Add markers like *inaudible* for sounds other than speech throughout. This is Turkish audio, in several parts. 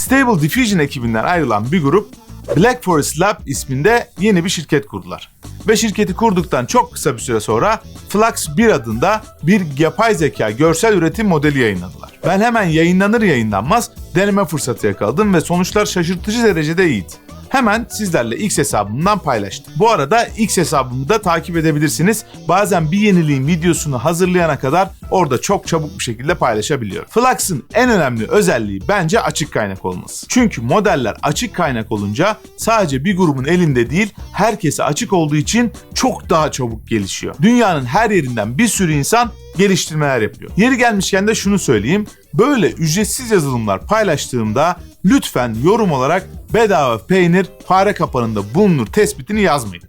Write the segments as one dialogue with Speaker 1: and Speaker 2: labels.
Speaker 1: Stable Diffusion ekibinden ayrılan bir grup Black Forest Lab isminde yeni bir şirket kurdular. Ve şirketi kurduktan çok kısa bir süre sonra Flux 1 adında bir yapay zeka görsel üretim modeli yayınladılar. Ben hemen yayınlanır yayınlanmaz deneme fırsatı yakaladım ve sonuçlar şaşırtıcı derecede iyiydi. Hemen sizlerle X hesabımdan paylaştım. Bu arada X hesabımı da takip edebilirsiniz. Bazen bir yeniliğin videosunu hazırlayana kadar orada çok çabuk bir şekilde paylaşabiliyorum. Flux'ın en önemli özelliği bence açık kaynak olması. Çünkü modeller açık kaynak olunca sadece bir grubun elinde değil, herkese açık olduğu için çok daha çabuk gelişiyor. Dünyanın her yerinden bir sürü insan geliştirmeler yapıyor. Yeri gelmişken de şunu söyleyeyim. Böyle ücretsiz yazılımlar paylaştığımda lütfen yorum olarak bedava peynir fare kapanında bulunur tespitini yazmayın.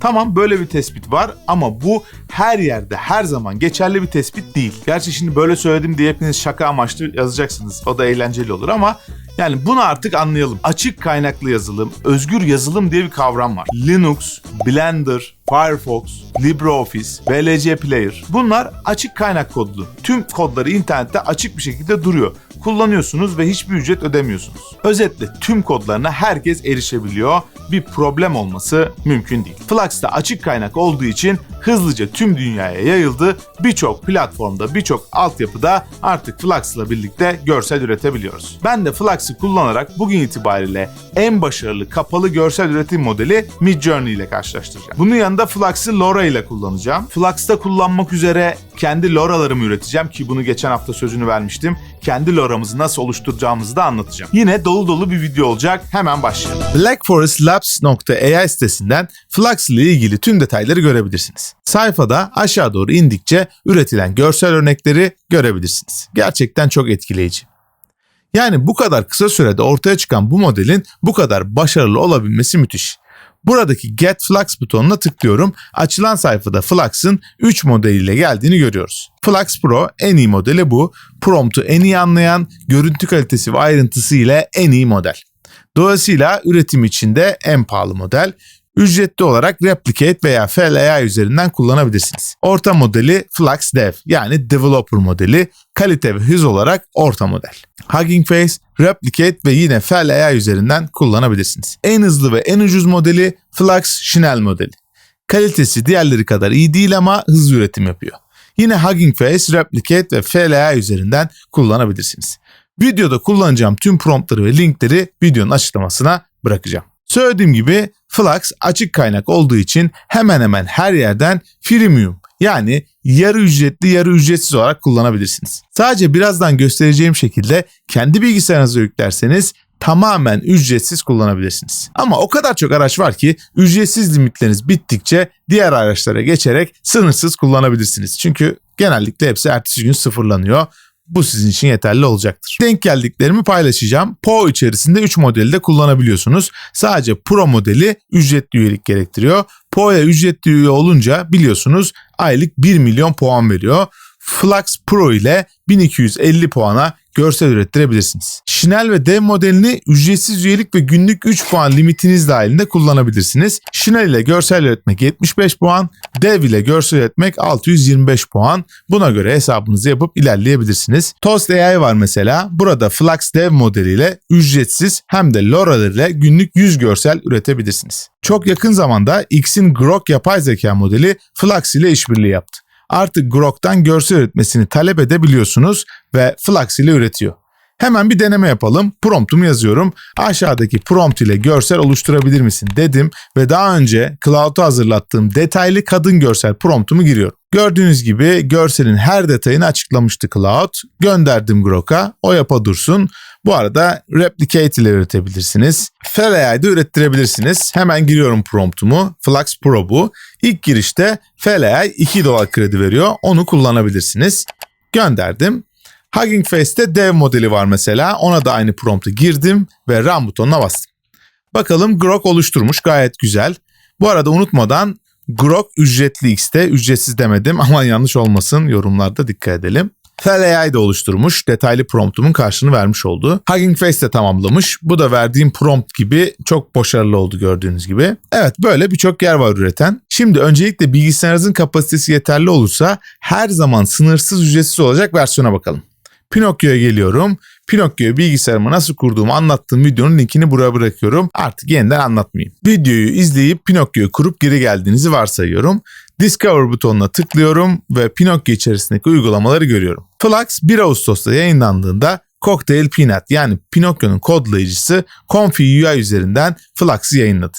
Speaker 1: Tamam böyle bir tespit var ama bu her yerde her zaman geçerli bir tespit değil. Gerçi şimdi böyle söyledim diye hepiniz şaka amaçlı yazacaksınız. O da eğlenceli olur ama yani bunu artık anlayalım. Açık kaynaklı yazılım, özgür yazılım diye bir kavram var. Linux, Blender, Firefox, LibreOffice, VLC Player bunlar açık kaynak kodlu. Tüm kodları internette açık bir şekilde duruyor. Kullanıyorsunuz ve hiçbir ücret ödemiyorsunuz. Özetle tüm kodlarına herkes erişebiliyor. Bir problem olması mümkün değil. Flux da açık kaynak olduğu için hızlıca tüm dünyaya yayıldı. Birçok platformda, birçok altyapıda artık Flux'la birlikte görsel üretebiliyoruz. Ben de Flux'ı kullanarak bugün itibariyle en başarılı kapalı görsel üretim modeli Midjourney ile karşılaştıracağım. Bunun yanında Flux'ı LoRa ile kullanacağım. Flux'ta kullanmak üzere kendi LoRa'larımı üreteceğim ki bunu geçen hafta sözünü vermiştim. Kendi LoRa'mızı nasıl oluşturacağımızı da anlatacağım. Yine dolu dolu bir video olacak. Hemen başlayalım. blackforestlabs.ai sitesinden Flux ile ilgili tüm detayları görebilirsiniz. Sayfada aşağı doğru indikçe üretilen görsel örnekleri görebilirsiniz. Gerçekten çok etkileyici. Yani bu kadar kısa sürede ortaya çıkan bu modelin bu kadar başarılı olabilmesi müthiş. Buradaki Get Flux butonuna tıklıyorum. Açılan sayfada Flux'ın 3 modeliyle geldiğini görüyoruz. Flux Pro en iyi modeli bu. Prompt'u en iyi anlayan, görüntü kalitesi ve ayrıntısı ile en iyi model. Dolayısıyla üretim için de en pahalı model. Ücretli olarak Replicate veya FLAI üzerinden kullanabilirsiniz. Orta modeli Flux Dev yani Developer modeli, kalite ve hız olarak orta model. Hugging Face, Replicate ve yine FLAI üzerinden kullanabilirsiniz. En hızlı ve en ucuz modeli Flux Chanel modeli. Kalitesi diğerleri kadar iyi değil ama hızlı üretim yapıyor. Yine Hugging Face, Replicate ve FLAI üzerinden kullanabilirsiniz. Videoda kullanacağım tüm promptları ve linkleri videonun açıklamasına bırakacağım. Söylediğim gibi Flux açık kaynak olduğu için hemen hemen her yerden freemium yani yarı ücretli yarı ücretsiz olarak kullanabilirsiniz. Sadece birazdan göstereceğim şekilde kendi bilgisayarınıza yüklerseniz tamamen ücretsiz kullanabilirsiniz. Ama o kadar çok araç var ki ücretsiz limitleriniz bittikçe diğer araçlara geçerek sınırsız kullanabilirsiniz. Çünkü genellikle hepsi ertesi gün sıfırlanıyor. Bu sizin için yeterli olacaktır. Denk geldiklerimi paylaşacağım. Po içerisinde 3 modeli de kullanabiliyorsunuz. Sadece Pro modeli ücretli üyelik gerektiriyor. Po'ya ücretli üye olunca biliyorsunuz aylık 1 milyon puan veriyor. Flux Pro ile 1250 puana görsel ürettirebilirsiniz. Şinel ve Dev modelini ücretsiz üyelik ve günlük 3 puan limitiniz dahilinde kullanabilirsiniz. Şinel ile görsel üretmek 75 puan, Dev ile görsel üretmek 625 puan. Buna göre hesabınızı yapıp ilerleyebilirsiniz. Toast AI var mesela. Burada Flux Dev modeliyle ücretsiz hem de LoRa ile günlük 100 görsel üretebilirsiniz. Çok yakın zamanda X'in Grok yapay zeka modeli Flux ile işbirliği yaptı artık Grok'tan görsel üretmesini talep edebiliyorsunuz ve Flux ile üretiyor. Hemen bir deneme yapalım. Promptumu yazıyorum. Aşağıdaki prompt ile görsel oluşturabilir misin dedim ve daha önce Cloud'a hazırlattığım detaylı kadın görsel promptumu giriyorum. Gördüğünüz gibi görselin her detayını açıklamıştı Cloud. Gönderdim Grok'a. O yapa dursun. Bu arada Replicate ile üretebilirsiniz. FLAI'de ürettirebilirsiniz. Hemen giriyorum promptumu. Flux Pro bu. İlk girişte FLAI 2 dolar kredi veriyor. Onu kullanabilirsiniz. Gönderdim. Hugging Face'te dev modeli var mesela. Ona da aynı promptu girdim ve run butonuna bastım. Bakalım Grok oluşturmuş gayet güzel. Bu arada unutmadan Grok ücretli X'te ücretsiz demedim *laughs* ama yanlış olmasın yorumlarda dikkat edelim. FLAI de oluşturmuş. Detaylı promptumun karşılığını vermiş oldu. Hugging Face de tamamlamış. Bu da verdiğim prompt gibi çok başarılı oldu gördüğünüz gibi. Evet böyle birçok yer var üreten. Şimdi öncelikle bilgisayarınızın kapasitesi yeterli olursa her zaman sınırsız ücretsiz olacak versiyona bakalım. Pinokyo'ya geliyorum. Pinokyo'yu bilgisayarıma nasıl kurduğumu anlattığım videonun linkini buraya bırakıyorum. Artık yeniden anlatmayayım. Videoyu izleyip Pinokyo'yu kurup geri geldiğinizi varsayıyorum. Discover butonuna tıklıyorum ve Pinokyo içerisindeki uygulamaları görüyorum. Flux 1 Ağustos'ta yayınlandığında Cocktail Peanut yani Pinokyo'nun kodlayıcısı Confi UI üzerinden Flux'ı yayınladı.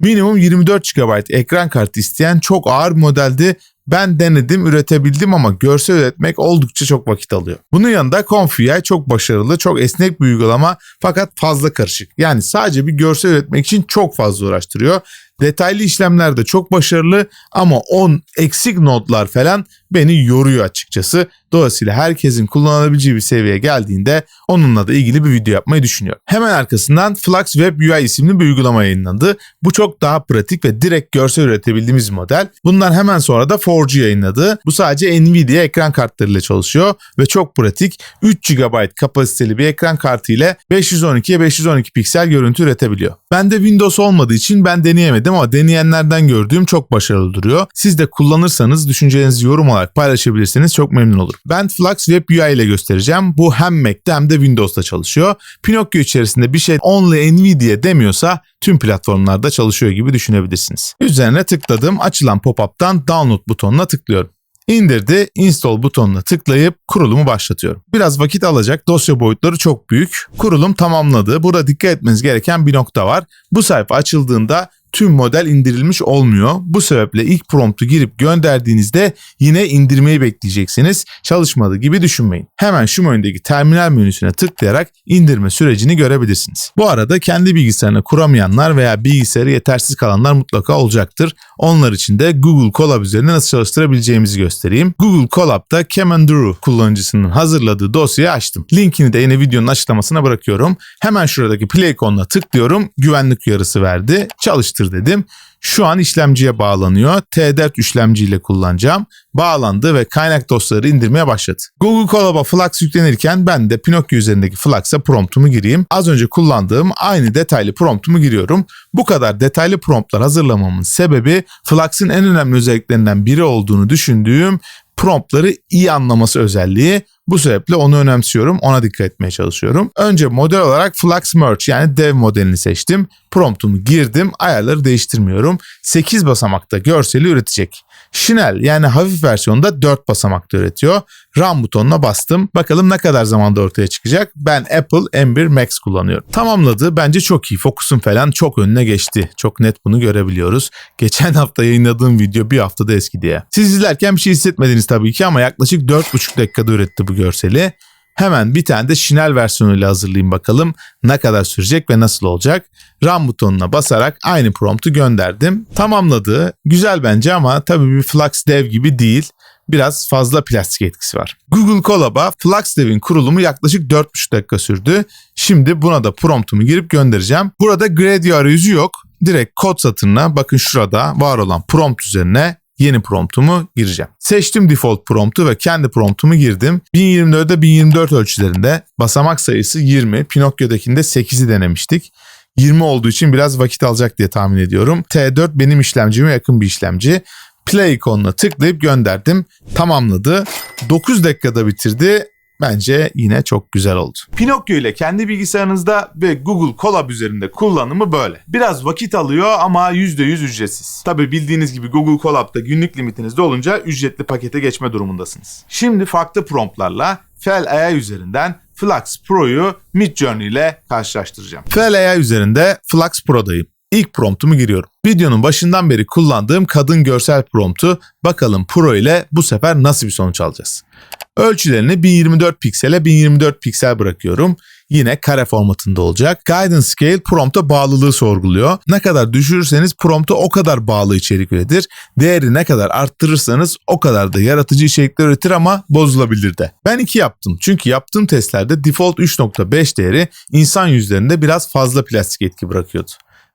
Speaker 1: Minimum 24 GB ekran kartı isteyen çok ağır bir modeldi. Ben denedim, üretebildim ama görsel üretmek oldukça çok vakit alıyor. Bunun yanında Confi çok başarılı, çok esnek bir uygulama fakat fazla karışık. Yani sadece bir görsel üretmek için çok fazla uğraştırıyor. Detaylı işlemler de çok başarılı ama 10 eksik notlar falan beni yoruyor açıkçası. Dolayısıyla herkesin kullanabileceği bir seviyeye geldiğinde onunla da ilgili bir video yapmayı düşünüyorum. Hemen arkasından Flux Web UI isimli bir uygulama yayınlandı. Bu çok daha pratik ve direkt görsel üretebildiğimiz model. Bundan hemen sonra da 4G yayınladı. Bu sadece Nvidia ekran kartlarıyla çalışıyor ve çok pratik. 3 GB kapasiteli bir ekran kartı ile 512'ye 512 piksel görüntü üretebiliyor. Bende Windows olmadığı için ben deneyemedim ama deneyenlerden gördüğüm çok başarılı duruyor. Siz de kullanırsanız düşüncelerinizi yorum olarak paylaşabilirseniz çok memnun olurum. Ben Flux Web UI ile göstereceğim. Bu hem Mac'te hem de Windows'ta çalışıyor. Pinokyo içerisinde bir şey only Nvidia demiyorsa tüm platformlarda çalışıyor gibi düşünebilirsiniz. Üzerine tıkladım. Açılan pop-up'tan download butonuna tıklıyorum. İndirdi, install butonuna tıklayıp kurulumu başlatıyorum. Biraz vakit alacak, dosya boyutları çok büyük. Kurulum tamamladı. Burada dikkat etmeniz gereken bir nokta var. Bu sayfa açıldığında tüm model indirilmiş olmuyor. Bu sebeple ilk promptu girip gönderdiğinizde yine indirmeyi bekleyeceksiniz. Çalışmadı gibi düşünmeyin. Hemen şu menüdeki terminal menüsüne tıklayarak indirme sürecini görebilirsiniz. Bu arada kendi bilgisayarını kuramayanlar veya bilgisayarı yetersiz kalanlar mutlaka olacaktır. Onlar için de Google Colab üzerinde nasıl çalıştırabileceğimizi göstereyim. Google Colab'da Camanduru kullanıcısının hazırladığı dosyayı açtım. Linkini de yine videonun açıklamasına bırakıyorum. Hemen şuradaki play ikonuna tıklıyorum. Güvenlik uyarısı verdi. Çalıştır dedim. Şu an işlemciye bağlanıyor. T4 işlemciyle kullanacağım. Bağlandı ve kaynak dosyaları indirmeye başladı. Google Colab'a Flux yüklenirken ben de Pinokyo üzerindeki Flux'a promptumu gireyim. Az önce kullandığım aynı detaylı promptumu giriyorum. Bu kadar detaylı promptlar hazırlamamın sebebi Flux'ın en önemli özelliklerinden biri olduğunu düşündüğüm promptları iyi anlaması özelliği. Bu sebeple onu önemsiyorum, ona dikkat etmeye çalışıyorum. Önce model olarak Flux Merge yani dev modelini seçtim. Promptumu girdim, ayarları değiştirmiyorum. 8 basamakta görseli üretecek. Schnell yani hafif versiyonda 4 basamakta üretiyor. Run butonuna bastım. Bakalım ne kadar zamanda ortaya çıkacak. Ben Apple M1 Max kullanıyorum. Tamamladı. Bence çok iyi. Fokusun falan çok önüne geçti. Çok net bunu görebiliyoruz. Geçen hafta yayınladığım video bir haftada eski diye. Siz izlerken bir şey hissetmediniz tabii ki ama yaklaşık 4,5 dakikada üretti bu görseli. Hemen bir tane de Schnell versiyonuyla hazırlayayım bakalım ne kadar sürecek ve nasıl olacak. Run butonuna basarak aynı promptu gönderdim. Tamamladı. Güzel bence ama tabii bir Flux Dev gibi değil. Biraz fazla plastik etkisi var. Google Colab'a Flux Dev'in kurulumu yaklaşık 4,5 dakika sürdü. Şimdi buna da promptumu girip göndereceğim. Burada Gradio arayüzü yok. Direkt kod satırına bakın şurada var olan prompt üzerine yeni promptumu gireceğim. Seçtim default promptu ve kendi promptumu girdim. 1024'de 1024 ölçülerinde basamak sayısı 20. Pinokyo'dakinde 8'i denemiştik. 20 olduğu için biraz vakit alacak diye tahmin ediyorum. T4 benim işlemcime yakın bir işlemci. Play ikonuna tıklayıp gönderdim. Tamamladı. 9 dakikada bitirdi. Bence yine çok güzel oldu. Pinokyo ile kendi bilgisayarınızda ve Google Colab üzerinde kullanımı böyle. Biraz vakit alıyor ama %100 ücretsiz. Tabi bildiğiniz gibi Google Colab'da günlük limitinizde olunca ücretli pakete geçme durumundasınız. Şimdi farklı promptlarla Fel AI üzerinden Flux Pro'yu Midjourney ile karşılaştıracağım. Fel AI üzerinde Flux Pro'dayım. İlk promptumu giriyorum. Videonun başından beri kullandığım kadın görsel promptu bakalım Pro ile bu sefer nasıl bir sonuç alacağız. Ölçülerini 1024 piksele 1024 piksel bırakıyorum. Yine kare formatında olacak. Guidance Scale prompta bağlılığı sorguluyor. Ne kadar düşürürseniz prompta o kadar bağlı içerik üretir. Değeri ne kadar arttırırsanız o kadar da yaratıcı içerikler üretir ama bozulabilir de. Ben 2 yaptım. Çünkü yaptığım testlerde default 3.5 değeri insan yüzlerinde biraz fazla plastik etki bırakıyordu.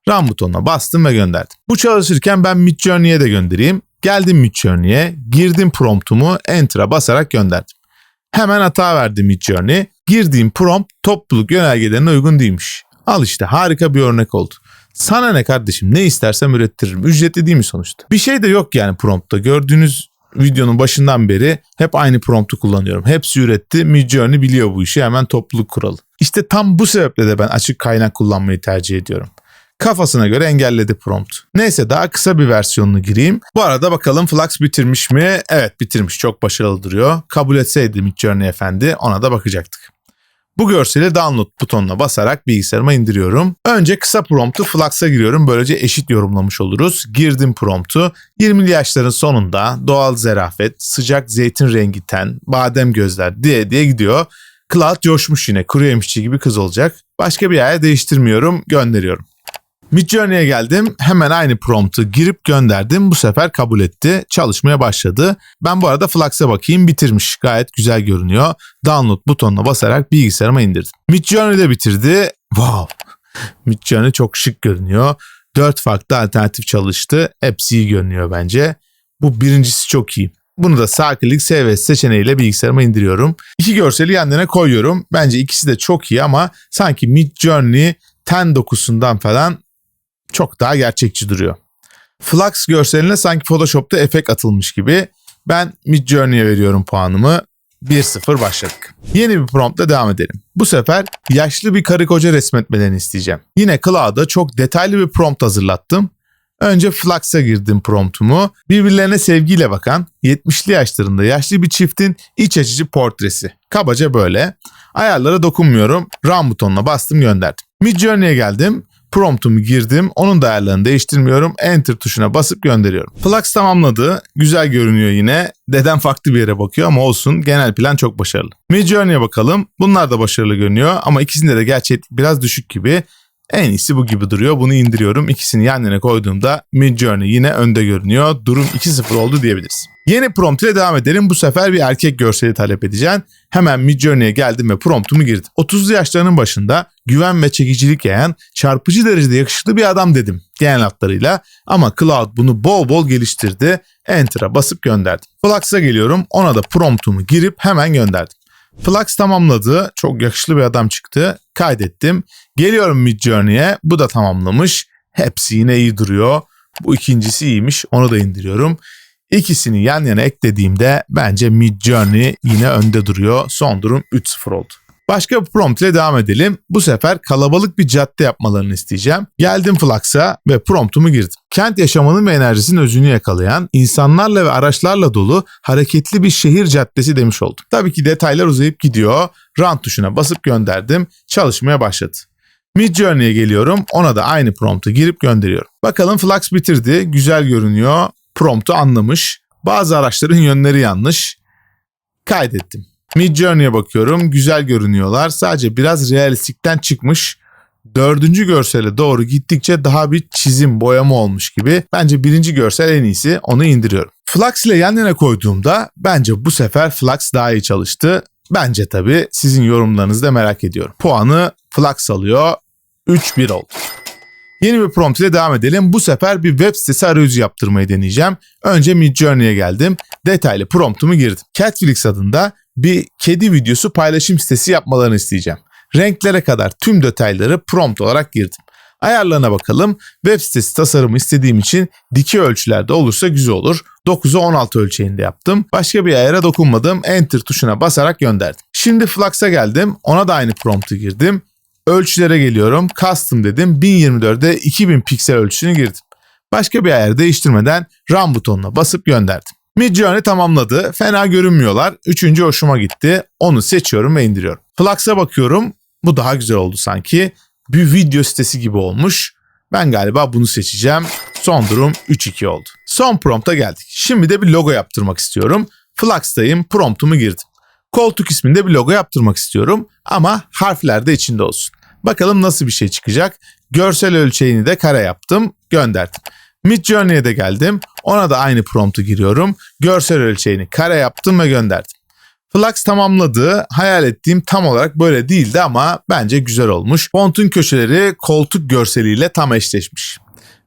Speaker 1: Run butonuna bastım ve gönderdim. Bu çalışırken ben Midjourney'e de göndereyim. Geldim Midjourney'e, girdim promptumu Enter'a basarak gönderdim. Hemen hata verdi Midjourney. Girdiğim prompt topluluk yönergelerine uygun değilmiş. Al işte harika bir örnek oldu. Sana ne kardeşim ne istersem ürettiririm. Ücretli değil mi sonuçta? Bir şey de yok yani promptta. Gördüğünüz videonun başından beri hep aynı promptu kullanıyorum. Hepsi üretti. Midjourney biliyor bu işi. Hemen topluluk kuralı. İşte tam bu sebeple de ben açık kaynak kullanmayı tercih ediyorum. Kafasına göre engelledi prompt. Neyse daha kısa bir versiyonunu gireyim. Bu arada bakalım Flux bitirmiş mi? Evet bitirmiş. Çok başarılı duruyor. Kabul etseydi Midjourney efendi ona da bakacaktık. Bu görseli download butonuna basarak bilgisayarıma indiriyorum. Önce kısa promptu Flux'a giriyorum. Böylece eşit yorumlamış oluruz. Girdim promptu. 20'li yaşların sonunda doğal zerafet, sıcak zeytin rengi ten, badem gözler diye diye gidiyor. Cloud coşmuş yine kuru yemişçi gibi kız olacak. Başka bir yere değiştirmiyorum gönderiyorum. Midjourney'e geldim. Hemen aynı promptu girip gönderdim. Bu sefer kabul etti. Çalışmaya başladı. Ben bu arada Flux'a bakayım bitirmiş. Gayet güzel görünüyor. Download butonuna basarak bilgisayarıma indirdim. Midjourney de bitirdi. Wow. Midjourney çok şık görünüyor. Dört farklı alternatif çalıştı. Hepsi iyi görünüyor bence. Bu birincisi çok iyi. Bunu da sağ klik SV seçeneğiyle bilgisayarıma indiriyorum. İki görseli yan yana koyuyorum. Bence ikisi de çok iyi ama sanki Midjourney ten dokusundan falan çok daha gerçekçi duruyor. Flux görseline sanki Photoshop'ta efekt atılmış gibi. Ben Midjourney'e veriyorum puanımı. 1-0 başladık. Yeni bir promptla devam edelim. Bu sefer yaşlı bir karı koca resmetmelerini isteyeceğim. Yine Cloud'a çok detaylı bir prompt hazırlattım. Önce Flux'a girdim promptumu. Birbirlerine sevgiyle bakan 70'li yaşlarında yaşlı bir çiftin iç açıcı portresi. Kabaca böyle. Ayarlara dokunmuyorum. Run butonuna bastım gönderdim. Midjourney'e geldim. Promptumu girdim. Onun da ayarlarını değiştirmiyorum. Enter tuşuna basıp gönderiyorum. Flux tamamladı. Güzel görünüyor yine. Deden farklı bir yere bakıyor ama olsun. Genel plan çok başarılı. Midjourney'e bakalım. Bunlar da başarılı görünüyor ama ikisinde de gerçeklik biraz düşük gibi. En iyisi bu gibi duruyor. Bunu indiriyorum. İkisini yan yana koyduğumda Midjourney yine önde görünüyor. Durum 2-0 oldu diyebiliriz. Yeni prompt ile devam edelim. Bu sefer bir erkek görseli talep edeceğim. Hemen Midjourney'e geldim ve promptumu girdim. 30'lu yaşlarının başında güven ve çekicilik yayan çarpıcı derecede yakışıklı bir adam dedim genel hatlarıyla. Ama Cloud bunu bol bol geliştirdi. Enter'a basıp gönderdim. Flux'a geliyorum. Ona da promptumu girip hemen gönderdim. Flux tamamladı. Çok yakışıklı bir adam çıktı. Kaydettim. Geliyorum Midjourney'e. Bu da tamamlamış. Hepsi yine iyi duruyor. Bu ikincisi iyiymiş. Onu da indiriyorum. İkisini yan yana eklediğimde bence Midjourney yine önde duruyor. Son durum 3-0 oldu. Başka bir prompt ile devam edelim. Bu sefer kalabalık bir cadde yapmalarını isteyeceğim. Geldim Flux'a ve promptumu girdim. Kent yaşamının ve enerjisinin özünü yakalayan, insanlarla ve araçlarla dolu hareketli bir şehir caddesi demiş oldum. Tabii ki detaylar uzayıp gidiyor. Run tuşuna basıp gönderdim. Çalışmaya başladı. Midjourney'e geliyorum. Ona da aynı promptu girip gönderiyorum. Bakalım Flux bitirdi. Güzel görünüyor. Promptu anlamış. Bazı araçların yönleri yanlış. Kaydettim. Midjourney'e bakıyorum. Güzel görünüyorlar. Sadece biraz realistikten çıkmış. Dördüncü görsele doğru gittikçe daha bir çizim, boyama olmuş gibi. Bence birinci görsel en iyisi. Onu indiriyorum. Flux ile yan yana koyduğumda bence bu sefer Flux daha iyi çalıştı. Bence tabii sizin yorumlarınızı da merak ediyorum. Puanı Flux alıyor. 3-1 oldu. Yeni bir prompt ile devam edelim. Bu sefer bir web sitesi arayüzü yaptırmayı deneyeceğim. Önce Midjourney'e geldim. Detaylı promptumu girdim. Catflix adında bir kedi videosu paylaşım sitesi yapmalarını isteyeceğim. Renklere kadar tüm detayları prompt olarak girdim. Ayarlarına bakalım. Web sitesi tasarımı istediğim için dikey ölçülerde olursa güzel olur. 9'a 16 ölçeğinde yaptım. Başka bir ayara dokunmadım. Enter tuşuna basarak gönderdim. Şimdi Flux'a geldim. Ona da aynı promptu girdim. Ölçülere geliyorum. Custom dedim. 1024'de 2000 piksel ölçüsünü girdim. Başka bir ayar değiştirmeden Run butonuna basıp gönderdim. Midjourney tamamladı. Fena görünmüyorlar. Üçüncü hoşuma gitti. Onu seçiyorum ve indiriyorum. Flux'a bakıyorum. Bu daha güzel oldu sanki. Bir video sitesi gibi olmuş. Ben galiba bunu seçeceğim. Son durum 3-2 oldu. Son prompta geldik. Şimdi de bir logo yaptırmak istiyorum. Flux'tayım. Promptumu girdim. Koltuk isminde bir logo yaptırmak istiyorum ama harfler de içinde olsun. Bakalım nasıl bir şey çıkacak. Görsel ölçeğini de kare yaptım, gönderdim. Midjourney'e de geldim. Ona da aynı promptu giriyorum. Görsel ölçeğini kare yaptım ve gönderdim. Flux tamamladı. Hayal ettiğim tam olarak böyle değildi ama bence güzel olmuş. Fontun köşeleri koltuk görseliyle tam eşleşmiş.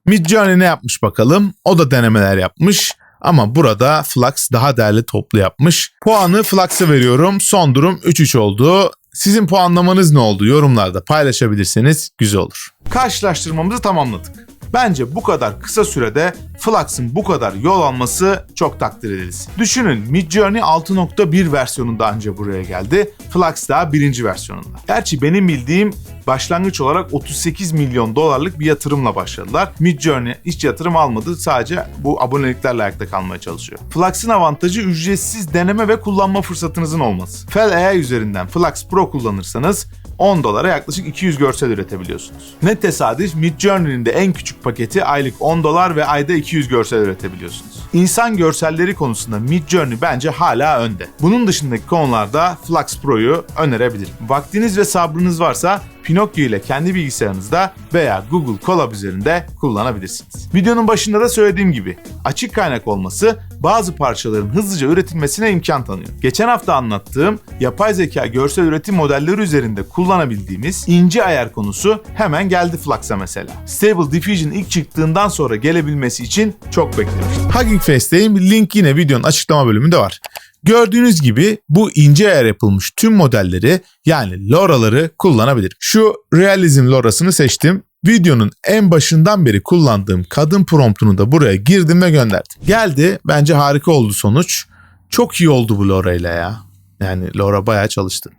Speaker 1: Midjourney ne yapmış bakalım? O da denemeler yapmış. Ama burada Flux daha değerli toplu yapmış. Puanı Flux'a veriyorum. Son durum 3-3 oldu. Sizin puanlamanız ne oldu? Yorumlarda paylaşabilirseniz güzel olur. Karşılaştırmamızı tamamladık. Bence bu kadar kısa sürede Flux'ın bu kadar yol alması çok takdir edilisi. Düşünün Midjourney 6.1 versiyonunda anca buraya geldi. Flux daha birinci versiyonunda. Gerçi benim bildiğim başlangıç olarak 38 milyon dolarlık bir yatırımla başladılar. Midjourney hiç yatırım almadı. Sadece bu aboneliklerle ayakta kalmaya çalışıyor. Flux'ın avantajı ücretsiz deneme ve kullanma fırsatınızın olması. Fel AI üzerinden Flux Pro kullanırsanız 10 dolara yaklaşık 200 görsel üretebiliyorsunuz. Ne tesadüf Midjourney'nin de en küçük paketi aylık 10 dolar ve ayda 200 görsel üretebiliyorsunuz. İnsan görselleri konusunda Midjourney bence hala önde. Bunun dışındaki konularda Flux Pro'yu önerebilirim. Vaktiniz ve sabrınız varsa Pinokyo ile kendi bilgisayarınızda veya Google Colab üzerinde kullanabilirsiniz. Videonun başında da söylediğim gibi açık kaynak olması bazı parçaların hızlıca üretilmesine imkan tanıyor. Geçen hafta anlattığım yapay zeka görsel üretim modelleri üzerinde kullanabildiğimiz ince ayar konusu hemen geldi Flux'a mesela. Stable Diffusion ilk çıktığından sonra gelebilmesi için çok beklemiştim. Hugging Face'teyim link yine videonun açıklama bölümünde var. Gördüğünüz gibi bu ince ayar yapılmış tüm modelleri yani LoRa'ları kullanabilir. Şu Realism LoRa'sını seçtim. Videonun en başından beri kullandığım kadın promptunu da buraya girdim ve gönderdim. Geldi. Bence harika oldu sonuç. Çok iyi oldu bu LoRa ile ya. Yani LoRa bayağı çalıştı.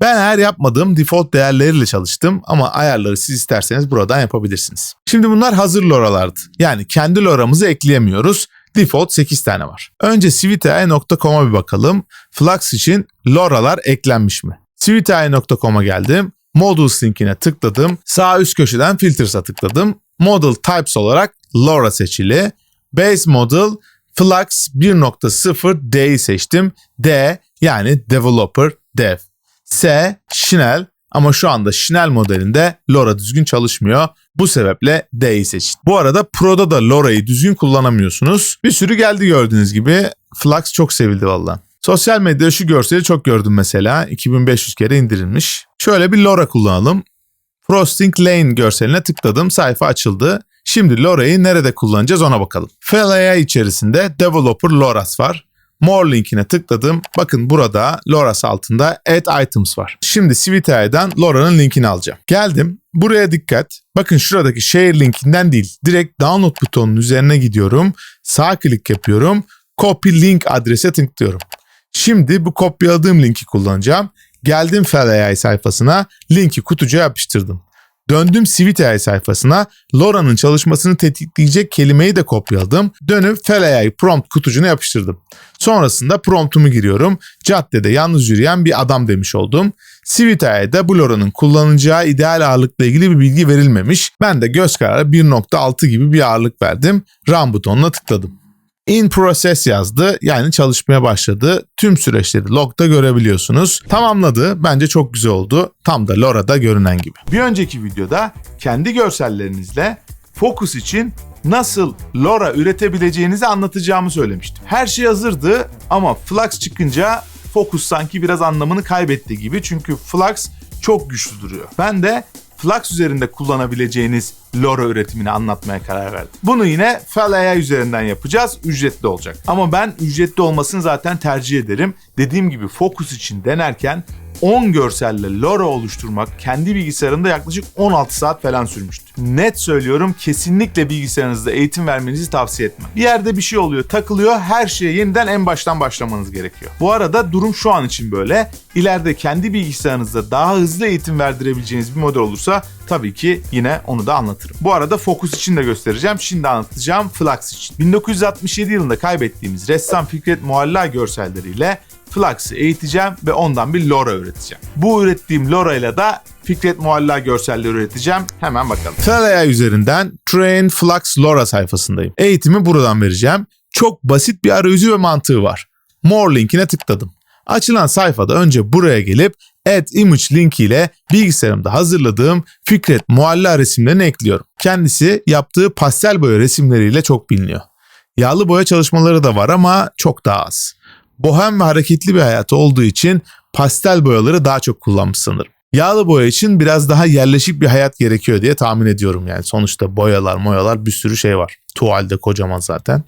Speaker 1: Ben her yapmadığım default değerleriyle çalıştım ama ayarları siz isterseniz buradan yapabilirsiniz. Şimdi bunlar hazır LoRa'lardı. Yani kendi LoRa'mızı ekleyemiyoruz. Default 8 tane var. Önce svitae.com'a bir bakalım. Flux için LoRa'lar eklenmiş mi? svitae.com'a geldim. Models linkine tıkladım. Sağ üst köşeden Filters'a tıkladım. Model Types olarak LoRa seçili. Base Model Flux 1.0D'yi seçtim. D yani Developer Dev. S Schnell ama şu anda Schnell modelinde LoRa düzgün çalışmıyor. Bu sebeple D'yi seçtim. Bu arada Pro'da da LoRa'yı düzgün kullanamıyorsunuz. Bir sürü geldi gördüğünüz gibi. Flux çok sevildi valla. Sosyal medyada şu görseli çok gördüm mesela. 2500 kere indirilmiş. Şöyle bir LoRa kullanalım. Frosting Lane görseline tıkladım. Sayfa açıldı. Şimdi LoRa'yı nerede kullanacağız ona bakalım. FLAI içerisinde Developer LoRa's var. More linkine tıkladım. Bakın burada LoRa's altında Add Items var. Şimdi Svitai'den LoRa'nın linkini alacağım. Geldim. Buraya dikkat. Bakın şuradaki Share linkinden değil. Direkt Download butonunun üzerine gidiyorum. Sağ klik yapıyorum. Copy Link adrese tıklıyorum. Şimdi bu kopyaladığım linki kullanacağım. Geldim FLAI sayfasına. Linki kutucuğa yapıştırdım. Döndüm Svitay sayfasına LoRa'nın çalışmasını tetikleyecek kelimeyi de kopyaladım. Dönüp FLAI prompt kutucuğuna yapıştırdım. Sonrasında promptumu giriyorum. Caddede yalnız yürüyen bir adam demiş oldum. Svitay'da bu LoRa'nın kullanacağı ideal ağırlıkla ilgili bir bilgi verilmemiş. Ben de göz kararı 1.6 gibi bir ağırlık verdim. Run butonuna tıkladım. In process yazdı yani çalışmaya başladı. Tüm süreçleri logda görebiliyorsunuz. Tamamladı. Bence çok güzel oldu. Tam da LoRa'da görünen gibi. Bir önceki videoda kendi görsellerinizle Focus için nasıl LoRa üretebileceğinizi anlatacağımı söylemiştim. Her şey hazırdı ama Flux çıkınca Focus sanki biraz anlamını kaybetti gibi çünkü Flux çok güçlü duruyor. Ben de Flux üzerinde kullanabileceğiniz LoRa üretimini anlatmaya karar verdim. Bunu yine FLAI üzerinden yapacağız. Ücretli olacak. Ama ben ücretli olmasını zaten tercih ederim. Dediğim gibi Focus için denerken 10 görselle LoRa oluşturmak kendi bilgisayarında yaklaşık 16 saat falan sürmüştü. Net söylüyorum kesinlikle bilgisayarınızda eğitim vermenizi tavsiye etmem. Bir yerde bir şey oluyor, takılıyor, her şeye yeniden en baştan başlamanız gerekiyor. Bu arada durum şu an için böyle. İleride kendi bilgisayarınızda daha hızlı eğitim verdirebileceğiniz bir model olursa tabii ki yine onu da anlatırım. Bu arada Focus için de göstereceğim. Şimdi anlatacağım Flux için. 1967 yılında kaybettiğimiz ressam Fikret Mualla görselleriyle Flux'ı eğiteceğim ve ondan bir LoRa üreteceğim. Bu ürettiğim LoRa ile de Fikret Mualla görselleri üreteceğim. Hemen bakalım. FLAI üzerinden Train Flux LoRa sayfasındayım. Eğitimi buradan vereceğim. Çok basit bir arayüzü ve mantığı var. More linkine tıkladım. Açılan sayfada önce buraya gelip Add Image linkiyle bilgisayarımda hazırladığım Fikret Mualla resimlerini ekliyorum. Kendisi yaptığı pastel boya resimleriyle çok biliniyor. Yağlı boya çalışmaları da var ama çok daha az bohem ve hareketli bir hayatı olduğu için pastel boyaları daha çok kullanmış sanırım. Yağlı boya için biraz daha yerleşik bir hayat gerekiyor diye tahmin ediyorum yani. Sonuçta boyalar moyalar bir sürü şey var. Tuvalde kocaman zaten.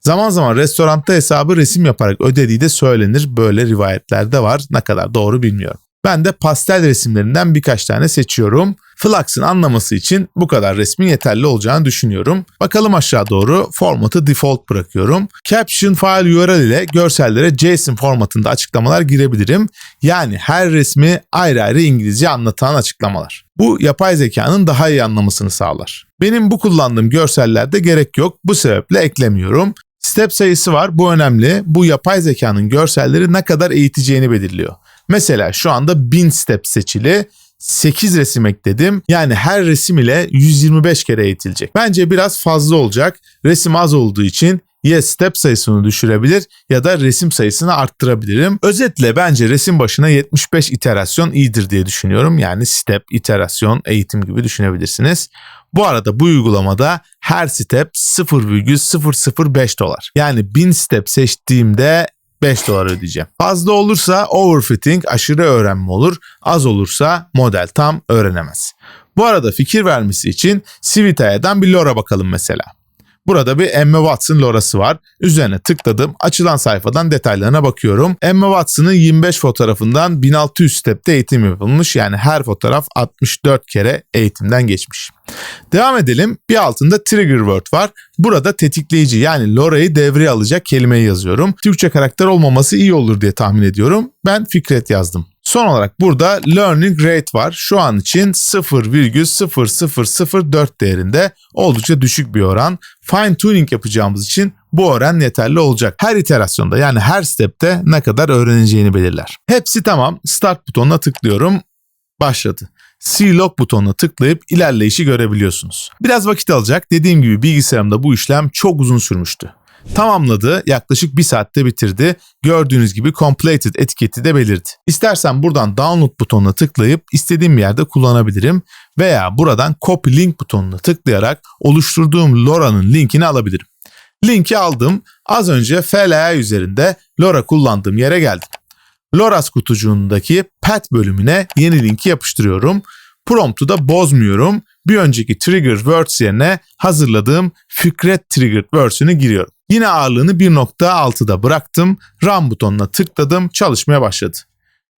Speaker 1: Zaman zaman restoranda hesabı resim yaparak ödediği de söylenir. Böyle rivayetler de var. Ne kadar doğru bilmiyorum. Ben de pastel resimlerinden birkaç tane seçiyorum. Flux'ın anlaması için bu kadar resmin yeterli olacağını düşünüyorum. Bakalım aşağı doğru formatı default bırakıyorum. Caption file URL ile görsellere JSON formatında açıklamalar girebilirim. Yani her resmi ayrı ayrı İngilizce anlatan açıklamalar. Bu yapay zekanın daha iyi anlamasını sağlar. Benim bu kullandığım görsellerde gerek yok. Bu sebeple eklemiyorum. Step sayısı var. Bu önemli. Bu yapay zekanın görselleri ne kadar eğiteceğini belirliyor. Mesela şu anda 1000 step seçili. 8 resim ekledim. Yani her resim ile 125 kere eğitilecek. Bence biraz fazla olacak. Resim az olduğu için ya step sayısını düşürebilir ya da resim sayısını arttırabilirim. Özetle bence resim başına 75 iterasyon iyidir diye düşünüyorum. Yani step, iterasyon, eğitim gibi düşünebilirsiniz. Bu arada bu uygulamada her step 0,005 dolar. Yani 1000 step seçtiğimde 5 dolar ödeyeceğim. Fazla olursa overfitting aşırı öğrenme olur. Az olursa model tam öğrenemez. Bu arada fikir vermesi için Civita'dan bir LoRa bakalım mesela. Burada bir Emma Watson lorası var. Üzerine tıkladım. Açılan sayfadan detaylarına bakıyorum. Emma Watson'ın 25 fotoğrafından 1600 stepte eğitim yapılmış. Yani her fotoğraf 64 kere eğitimden geçmiş. Devam edelim. Bir altında trigger word var. Burada tetikleyici yani Lora'yı devreye alacak kelimeyi yazıyorum. Türkçe karakter olmaması iyi olur diye tahmin ediyorum. Ben Fikret yazdım. Son olarak burada learning rate var. Şu an için 0,0004 değerinde oldukça düşük bir oran. Fine tuning yapacağımız için bu oran yeterli olacak. Her iterasyonda yani her stepte ne kadar öğreneceğini belirler. Hepsi tamam. Start butonuna tıklıyorum. Başladı. C-Log butonuna tıklayıp ilerleyişi görebiliyorsunuz. Biraz vakit alacak. Dediğim gibi bilgisayarımda bu işlem çok uzun sürmüştü. Tamamladı, yaklaşık bir saatte bitirdi. Gördüğünüz gibi completed etiketi de belirdi. İstersen buradan download butonuna tıklayıp istediğim yerde kullanabilirim veya buradan copy link butonuna tıklayarak oluşturduğum LoRa'nın linkini alabilirim. Linki aldım. Az önce FLA üzerinde LoRa kullandığım yere geldim. LoRa's kutucuğundaki Path bölümüne yeni linki yapıştırıyorum. Prompt'u da bozmuyorum. Bir önceki trigger words yerine hazırladığım Fikret trigger words'ünü giriyorum. Yine ağırlığını 1.6'da bıraktım. Run butonuna tıkladım. Çalışmaya başladı.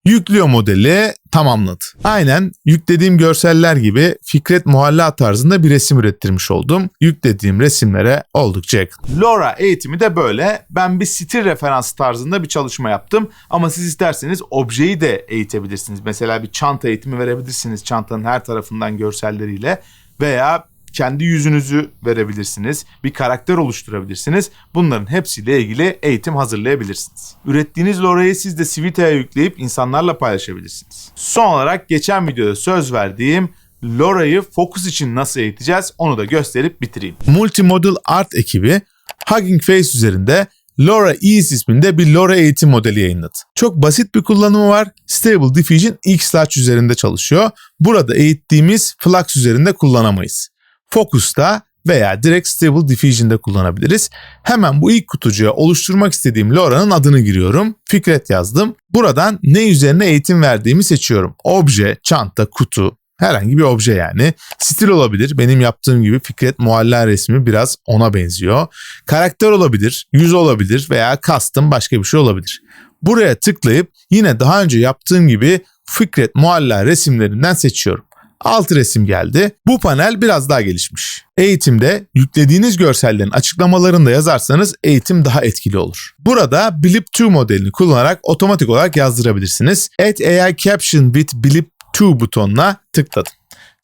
Speaker 1: Yüklüyor modeli tamamladı. Aynen yüklediğim görseller gibi Fikret Muhalla tarzında bir resim ürettirmiş oldum. Yüklediğim resimlere oldukça yakın. LoRa eğitimi de böyle. Ben bir stil referans tarzında bir çalışma yaptım. Ama siz isterseniz objeyi de eğitebilirsiniz. Mesela bir çanta eğitimi verebilirsiniz çantanın her tarafından görselleriyle. Veya kendi yüzünüzü verebilirsiniz, bir karakter oluşturabilirsiniz. Bunların hepsiyle ilgili eğitim hazırlayabilirsiniz. Ürettiğiniz LoRa'yı siz de Civita'ya yükleyip insanlarla paylaşabilirsiniz. Son olarak geçen videoda söz verdiğim LoRa'yı Focus için nasıl eğiteceğiz onu da gösterip bitireyim. Multimodal Art ekibi Hugging Face üzerinde LoRa Ease isminde bir LoRa eğitim modeli yayınladı. Çok basit bir kullanımı var. Stable Diffusion X-Large üzerinde çalışıyor. Burada eğittiğimiz Flux üzerinde kullanamayız. Focus'ta veya direkt Stable Diffusion'da kullanabiliriz. Hemen bu ilk kutucuğa oluşturmak istediğim LoRa'nın adını giriyorum. Fikret yazdım. Buradan ne üzerine eğitim verdiğimi seçiyorum. Obje, çanta, kutu, herhangi bir obje yani. Stil olabilir. Benim yaptığım gibi Fikret Mualla resmi biraz ona benziyor. Karakter olabilir, yüz olabilir veya custom başka bir şey olabilir. Buraya tıklayıp yine daha önce yaptığım gibi Fikret Mualla resimlerinden seçiyorum. 6 resim geldi. Bu panel biraz daha gelişmiş. Eğitimde yüklediğiniz görsellerin açıklamalarını da yazarsanız eğitim daha etkili olur. Burada Blip2 modelini kullanarak otomatik olarak yazdırabilirsiniz. Add AI Caption with Blip2 butonuna tıkladım.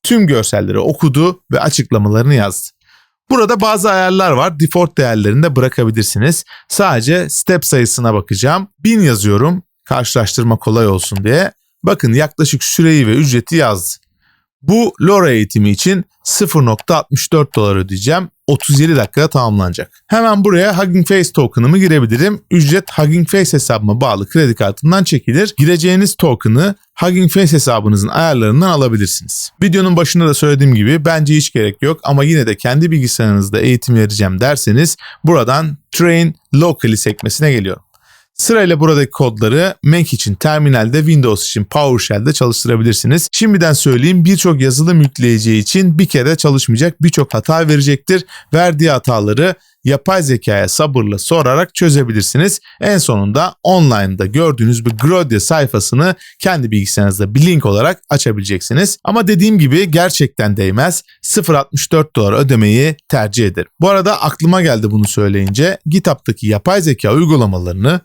Speaker 1: Tüm görselleri okudu ve açıklamalarını yazdı. Burada bazı ayarlar var. Default değerlerini de bırakabilirsiniz. Sadece step sayısına bakacağım. 1000 yazıyorum karşılaştırma kolay olsun diye. Bakın yaklaşık süreyi ve ücreti yazdı. Bu LoRa eğitimi için 0.64 dolar ödeyeceğim. 37 dakikada tamamlanacak. Hemen buraya Hugging Face token'ımı girebilirim. Ücret Hugging Face hesabıma bağlı kredi kartından çekilir. Gireceğiniz token'ı Hugging Face hesabınızın ayarlarından alabilirsiniz. Videonun başında da söylediğim gibi bence hiç gerek yok ama yine de kendi bilgisayarınızda eğitim vereceğim derseniz buradan Train Locally sekmesine geliyorum. Sırayla buradaki kodları Mac için terminalde, Windows için PowerShell'de çalıştırabilirsiniz. Şimdiden söyleyeyim birçok yazılım yükleyeceği için bir kere çalışmayacak birçok hata verecektir. Verdiği hataları yapay zekaya sabırla sorarak çözebilirsiniz. En sonunda online'da gördüğünüz bir Grodia sayfasını kendi bilgisayarınızda bir link olarak açabileceksiniz. Ama dediğim gibi gerçekten değmez. 0.64 dolar ödemeyi tercih ederim. Bu arada aklıma geldi bunu söyleyince GitHub'daki yapay zeka uygulamalarını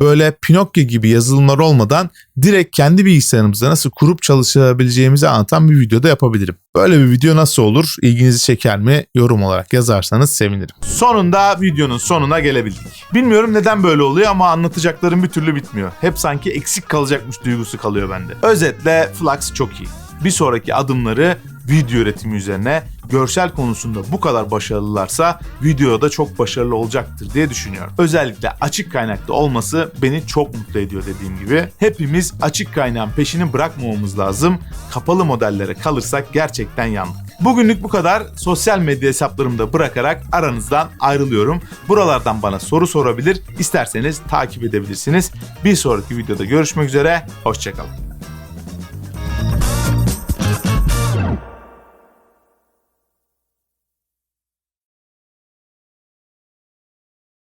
Speaker 1: böyle Pinokyo gibi yazılımlar olmadan direkt kendi bilgisayarımızda nasıl kurup çalışabileceğimizi anlatan bir video da yapabilirim. Böyle bir video nasıl olur? İlginizi çeker mi? Yorum olarak yazarsanız sevinirim. Sonunda videonun sonuna gelebildik. Bilmiyorum neden böyle oluyor ama anlatacaklarım bir türlü bitmiyor. Hep sanki eksik kalacakmış duygusu kalıyor bende. Özetle Flux çok iyi. Bir sonraki adımları video üretimi üzerine görsel konusunda bu kadar başarılılarsa videoda çok başarılı olacaktır diye düşünüyorum. Özellikle açık kaynaklı olması beni çok mutlu ediyor dediğim gibi. Hepimiz açık kaynağın peşini bırakmamamız lazım. Kapalı modellere kalırsak gerçekten yandık. Bugünlük bu kadar. Sosyal medya hesaplarımda bırakarak aranızdan ayrılıyorum. Buralardan bana soru sorabilir, isterseniz takip edebilirsiniz. Bir sonraki videoda görüşmek üzere, hoşçakalın.